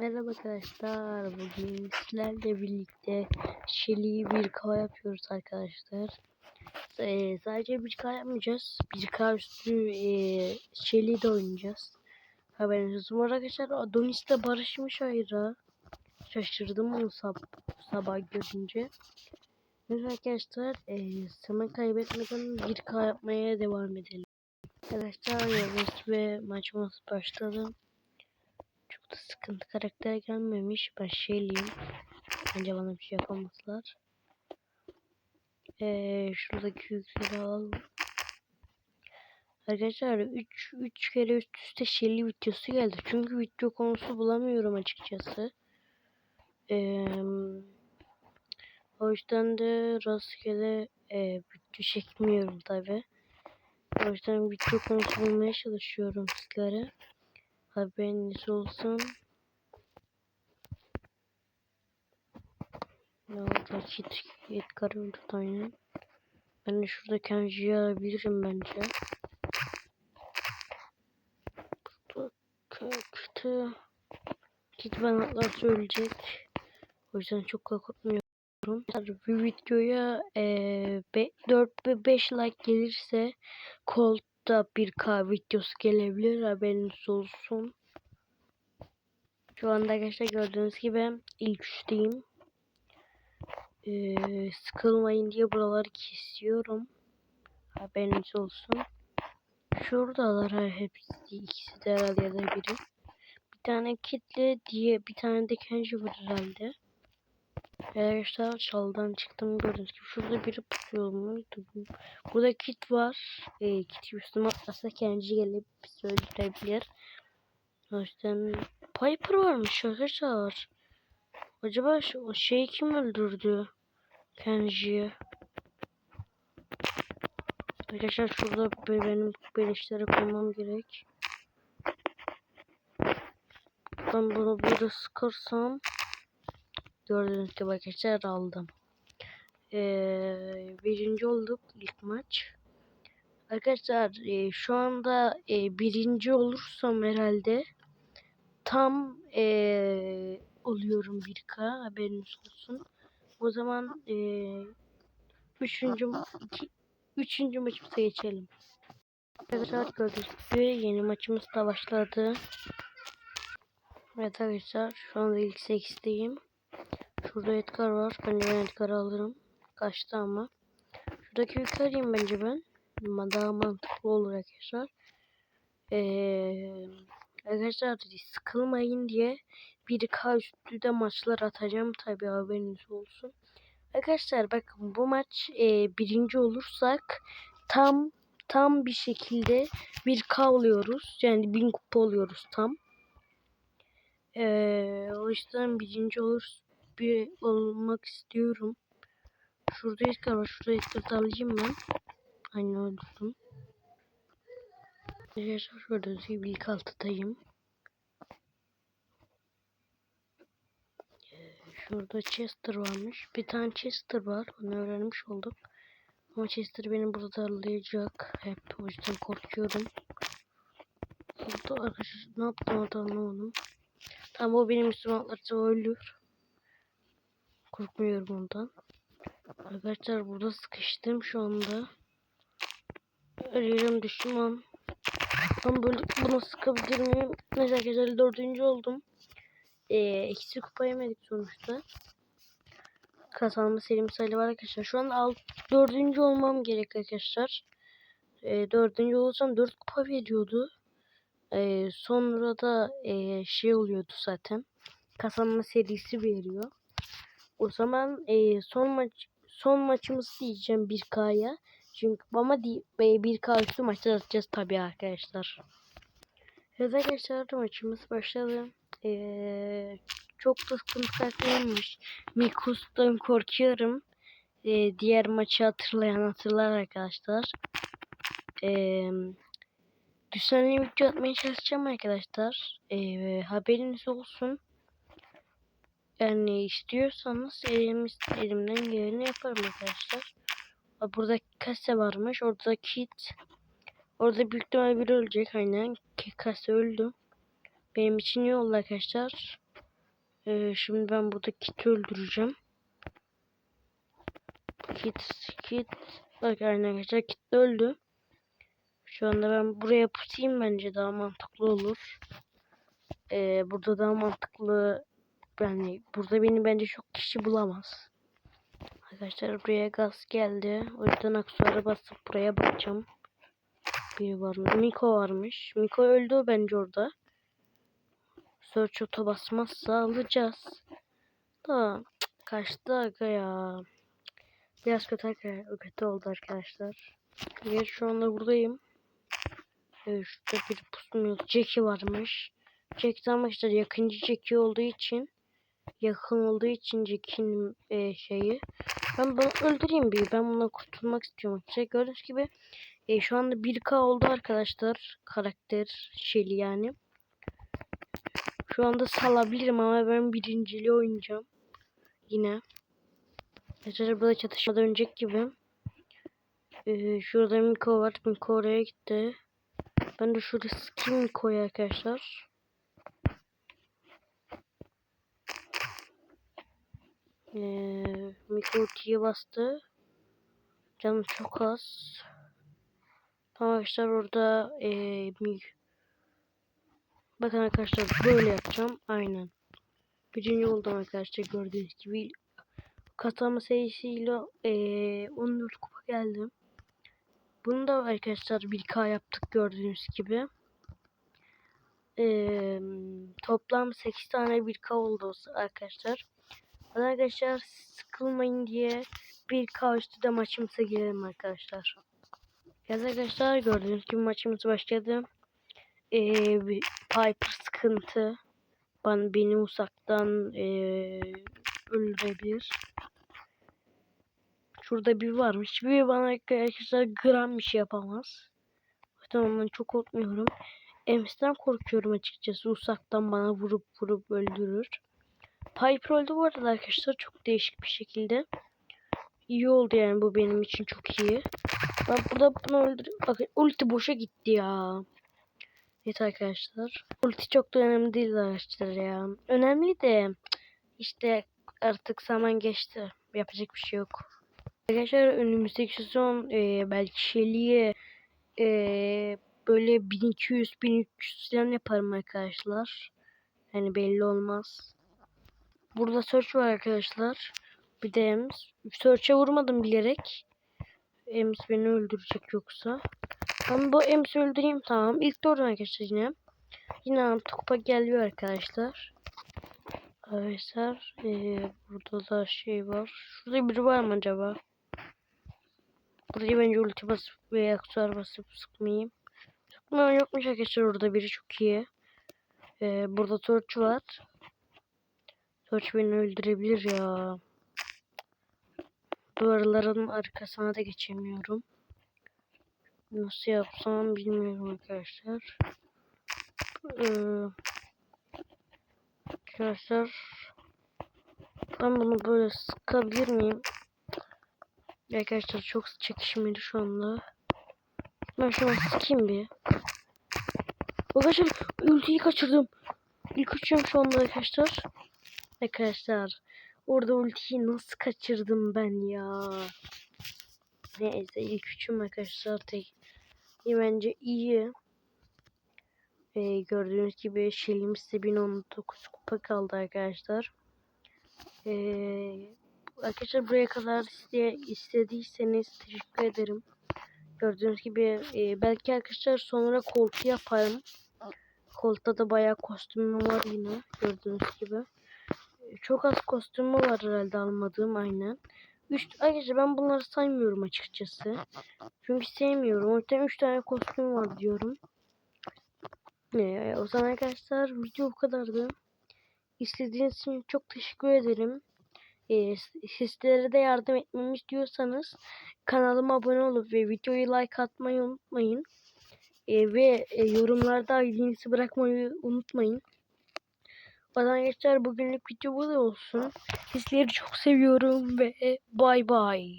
Merhaba arkadaşlar. Bugün sizlerle birlikte Shelly'yi bir k yapıyoruz arkadaşlar. Ee, sadece bir k yapmayacağız. Bir k üstü e, Shelly'de oynayacağız. Haberiniz olsun arkadaşlar. Adonis'le barışmış hayra. Şaşırdım onu sab sabah görünce. Evet arkadaşlar e, zaman kaybetmeden bir k yapmaya devam edelim. Arkadaşlar yavaş ve maçımız başladı. Sıkıntı karakter gelmemiş. Ben şeyliyim. Bence bana bir şey yapamazlar. Ee, şuradaki yükleri alalım. Arkadaşlar 3 3 kere üst üste Shelly videosu geldi. Çünkü video konusu bulamıyorum açıkçası. Ee, o yüzden de rastgele e, video çekmiyorum tabi. O yüzden video konusu bulmaya çalışıyorum sizlere. Haberiniz olsun. Ne oldu? Kit Edgar'ı tut aynen. Ben de şurada Kenji'yi alabilirim bence. Kötü. Kit ben atlarsa ölecek. O yüzden çok korkutmuyorum. Bu videoya e, 4 ve 5 like gelirse Colt'ta 1K videosu gelebilir haberiniz olsun. Şu anda arkadaşlar gördüğünüz gibi ilk üçteyim. Ee, sıkılmayın diye buraları kesiyorum. Haberiniz olsun. Şuradalar hepsi ikisi de herhalde ya da biri. Bir tane kitle diye bir tane de kenji var herhalde. Arkadaşlar çaldan çıktım gördüğünüz gibi. Şurada biri pusuyor muydu? Burada kit var. Ee, kit üstüme atlasa kenji gelip söyleyebilir. O yüzden Piper varmış arkadaşlar. Acaba şu, o şeyi kim öldürdü? Kenji'yi. Arkadaşlar şurada benim beleşleri koymam gerek. Ben bunu bir sıkırsam gördüğünüz gibi arkadaşlar aldım. Ee, birinci olduk ilk maç. Arkadaşlar e, şu anda e, birinci olursam herhalde tam e, oluyorum 1K haberiniz olsun. O zaman e, üçüncü, iki, üçüncü maçımıza geçelim. Arkadaşlar gördüğünüz gibi yeni maçımız da başladı. Evet arkadaşlar şu anda ilk 8'deyim. Şurada Edgar var. Bence ben Edgar'ı alırım. Kaçtı ama. Şuradaki yukarıyım bence ben. Daha mantıklı olur arkadaşlar. Eee Arkadaşlar sıkılmayın diye bir k üstü de maçlar atacağım tabi haberiniz olsun. Arkadaşlar bakın bu maç e, birinci olursak tam tam bir şekilde bir k oluyoruz. Yani bin kupa oluyoruz tam. E, o yüzden birinci olur bir olmak istiyorum. Şurada ilk var. Şurada ilk alayım ben. Aynen öldürdüm. Arkadaşlar şurada ilk altıdayım. Şurada Chester varmış. Bir tane Chester var. Onu öğrenmiş olduk. Ama Chester beni burada darlayacak. Hep o yüzden korkuyorum. Burada arkadaşlar ne yaptım orada anlamadım. Tamam o benim üstüme atlarsa ölür. Korkmuyorum ondan. Arkadaşlar burada sıkıştım şu anda. Ölüyorum düşman. Ben böyle buna sıkabilir miyim? Neyse arkadaşlar dördüncü oldum. Ee, eksi kupa yemedik sonuçta. Kazanma serim sayılı var arkadaşlar. Şu an alt, dördüncü olmam gerek arkadaşlar. Ee, dördüncü olursam dört kupa veriyordu. Ee, sonra da e, şey oluyordu zaten. Kazanma serisi veriyor. O zaman e, son maç son maçımızı diyeceğim 1K'ya. Çünkü ama di, 1K üstü maçta atacağız tabii arkadaşlar. Evet arkadaşlar maçımız başladı. Ee, çok da sıkıntılıymış. Mikus'tan korkuyorum. Ee, diğer maçı hatırlayan hatırlar arkadaşlar. Ee, düzenli video atmaya çalışacağım arkadaşlar. Ee, haberiniz olsun. Yani istiyorsanız elimiz, elimden geleni yaparım arkadaşlar. Burada kase varmış. Orada kit. Orada büyük ihtimalle biri ölecek aynen. Kase öldü. Benim için iyi oldu arkadaşlar. Ee, şimdi ben burada Kit'i öldüreceğim. Kit, Kit. Bak aynen arkadaşlar Kit öldü. Şu anda ben buraya pusayım bence daha mantıklı olur. Ee, burada daha mantıklı yani burada beni bence çok kişi bulamaz. Arkadaşlar buraya gaz geldi. O yüzden aksuara basıp buraya bakacağım. Biri var mı? Miko varmış. Miko öldü bence orada. Search auto basmazsa alacağız. Da kaçtı aga ya. Biraz kötü, kötü oldu arkadaşlar. Evet şu anda buradayım. Evet şurada bir pusmuyor. Jackie varmış. Jack'ten arkadaşlar yakıncı Jackie olduğu için yakın olduğu için Jack'in e, şeyi. Ben bunu öldüreyim bir. Ben bundan kurtulmak istiyorum. Şey gördüğünüz gibi e, şu anda 1K oldu arkadaşlar. Karakter şeyli yani. Şu anda salabilirim ama ben birinciliği oynayacağım. Yine. Arkadaşlar burada çatışma dönecek gibi. Ee, şurada Miko var. Miko oraya gitti. Ben de şurada sıkayım Miko'yu arkadaşlar. Ee, Miko ultiye bastı. Canım çok az. Tamam arkadaşlar orada ee, Bakın arkadaşlar böyle yapacağım. Aynen. Birinci oldum arkadaşlar gördüğünüz gibi. Kazanma sayısıyla ee, 14 kupa geldim. Bunu da arkadaşlar 1K yaptık gördüğünüz gibi. Ee, toplam 8 tane 1K oldu arkadaşlar. Arkadaşlar sıkılmayın diye 1K üstü de maçımıza girelim arkadaşlar. Evet arkadaşlar gördüğünüz gibi maçımız başladı. Ee, bir Piper sıkıntı. Ben, beni uzaktan ee, öldürebilir. Şurada bir varmış. Bir bana arkadaşlar gram bir şey yapamaz. Zaten ondan çok korkmuyorum. Ems'ten korkuyorum açıkçası. Uzaktan bana vurup vurup öldürür. Piper öldü bu arada arkadaşlar. Çok değişik bir şekilde. İyi oldu yani bu benim için çok iyi. Ben burada bunu öldür... Bakın ulti boşa gitti ya. Evet arkadaşlar. Ulti çok da önemli değil arkadaşlar ya. Önemli de işte artık zaman geçti. Yapacak bir şey yok. Arkadaşlar önümüzdeki sezon e, belki Shelly'e e, böyle 1200-1300 falan yaparım arkadaşlar. Yani belli olmaz. Burada search var arkadaşlar. Bir de Ems. Search'e vurmadım bilerek. Ems beni öldürecek yoksa. Ben bu Ems'i öldüreyim tamam. İlk doğru arkadaşlar yine. Yine artı kupa geliyor arkadaşlar. Arkadaşlar ee, burada da şey var. Şurada biri var mı acaba? Buraya bence ulti basıp veya aksuar basıp sıkmayayım. Sıkmam yokmuş arkadaşlar orada biri çok iyi. Ee, burada torç var. Torç beni öldürebilir ya. Duvarların arkasına da geçemiyorum. Nasıl yapsam bilmiyorum arkadaşlar. Ee, arkadaşlar ben bunu böyle sıkabilir miyim? Arkadaşlar çok çekişmeli şu anda. Ben şu an sıkayım bir. Arkadaşlar ultiyi kaçırdım. İlk uçuyorum şu anda arkadaşlar. Arkadaşlar orada ultiyi nasıl kaçırdım ben ya. Neyse ilk üçüm arkadaşlar tek. İyi bence iyi. Ee, gördüğünüz gibi şeyimiz de 1019 kupa kaldı arkadaşlar. Ee, arkadaşlar buraya kadar iste, istediyseniz teşekkür ederim. Gördüğünüz gibi e, belki arkadaşlar sonra koltu yaparım. Kolta da bayağı kostümüm var yine gördüğünüz gibi. Çok az kostümü var herhalde almadığım aynen. Üç, arkadaşlar ben bunları saymıyorum açıkçası. Çünkü sevmiyorum. O yüzden 3 tane kostüm var diyorum. Ee, o zaman arkadaşlar video bu kadardı. İzlediğiniz için çok teşekkür ederim. Ee, sizlere de yardım etmemi istiyorsanız kanalıma abone olup ve videoyu like atmayı unutmayın. Ee, ve e, yorumlarda ilginizi bırakmayı unutmayın. Arkadaşlar bugünlük video bu da olsun. Sizleri çok seviyorum ve bay bay.